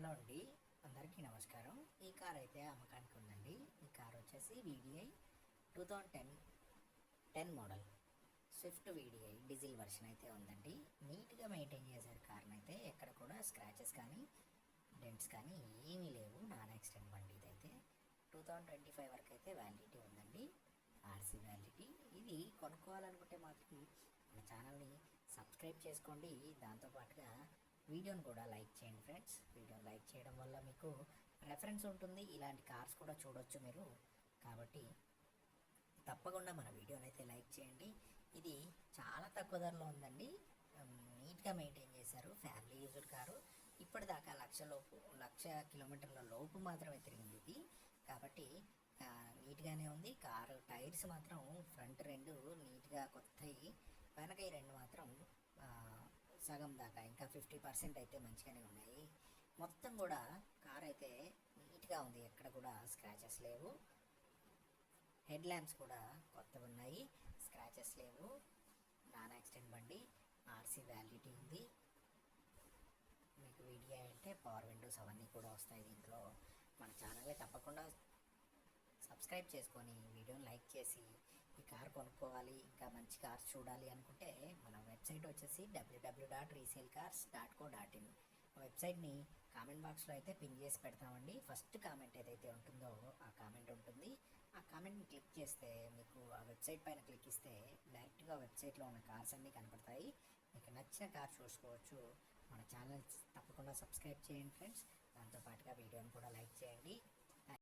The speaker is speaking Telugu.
హలో అండి. అందరికీ నమస్కారం. ఈ కార్ అయితే అమ్మకానికి ఉందండి. ఈ కార్ వచ్చేసి V D I two thousand ten ten model Swift V D I diesel version అయితే ఉందండి. నీట్గా మెయింటైన్ చేశారు కార్ని అయితే ఎక్కడ కూడా స్క్రాచెస్ కానీ డెంట్స్ కానీ ఏమీ లేవు. నాన్ యాక్సిడెంట్ బండి ఇదైతే. టూ థౌజండ్ ట్వంటీ ఫైవ్ వరకు అయితే వ్యాలిడిటీ ఉందండి. ఆర్సీ వ్యాలిడిటీ ఇది కొనుక్కోవాలనుకుంటే మాత్రం మన ఛానల్ని సబ్స్క్రైబ్ చేసుకోండి. దాంతోపాటుగా వీడియోని కూడా లైక్ చేయండి ఫ్రెండ్స్ వల్ల మీకు ప్రిఫరెన్స్ ఉంటుంది. ఇలాంటి కార్స్ కూడా చూడొచ్చు మీరు. కాబట్టి తప్పకుండా మన వీడియోని అయితే లైక్ చేయండి. ఇది చాలా తక్కువ ధరలో ఉందండి. నీట్గా మెయింటైన్ చేశారు. Family used car. ఇప్పటిదాకా లక్ష లోపు లక్ష కిలోమీటర్ల లోపు మాత్రమే తిరిగింది ఇది. కాబట్టి నీట్గానే ఉంది. కారు టైర్స్ మాత్రం ఫ్రంట్ రెండు నీట్గా కొత్తవి వెనక ఈ రెండు మాత్రం సగం దాకా ఇంకా ఫిఫ్టీ పర్సెంట్ అయితే మంచిగానే ఉన్నాయి. మొత్తం కూడా కార్ అయితే నీట్గా ఉంది. ఎక్కడ కూడా స్క్రాచెస్ లేవు. హెడ్ ల్యాంప్స్ కూడా కొత్తవి ఉన్నాయి. స్క్రాచెస్ లేవు. నాన్ యాక్సిడెంట్ బండి. ఆర్సీ వ్యాలిడిటీ ఉంది. మీకు వీడియో అంటే పవర్ విండోస్ అవన్నీ కూడా వస్తాయి దీంట్లో. మన ఛానల్ని తప్పకుండా సబ్స్క్రైబ్ చేసుకొని వీడియోని లైక్ చేసి ఈ కార్ కొనుక్కోవాలి ఇంకా మంచి కార్స్ చూడాలి అనుకుంటే మన వెబ్సైట్ వచ్చేసి W W W dot resale cars dot co dot in వెబ్సైట్ని కామెంట్ బాక్స్లో అయితే పిన్ చేసి పెడతామండి. ఫస్ట్ కామెంట్ ఏదైతే ఉంటుందో ఆ కామెంట్ ఉంటుంది. ఆ కామెంట్ని క్లిక్ చేస్తే మీకు ఆ వెబ్సైట్ పైన క్లిక్ ఇస్తే డైరెక్ట్గా వెబ్సైట్లో ఉన్న కార్స్ అన్నీ కనపడతాయి. మీకు నచ్చిన కార్ చూసుకోవచ్చు. మన ఛానల్ తప్పకుండా సబ్స్క్రైబ్ చేయండి ఫ్రెండ్స్. దాంతోపాటుగా వీడియోని కూడా లైక్ చేయండి.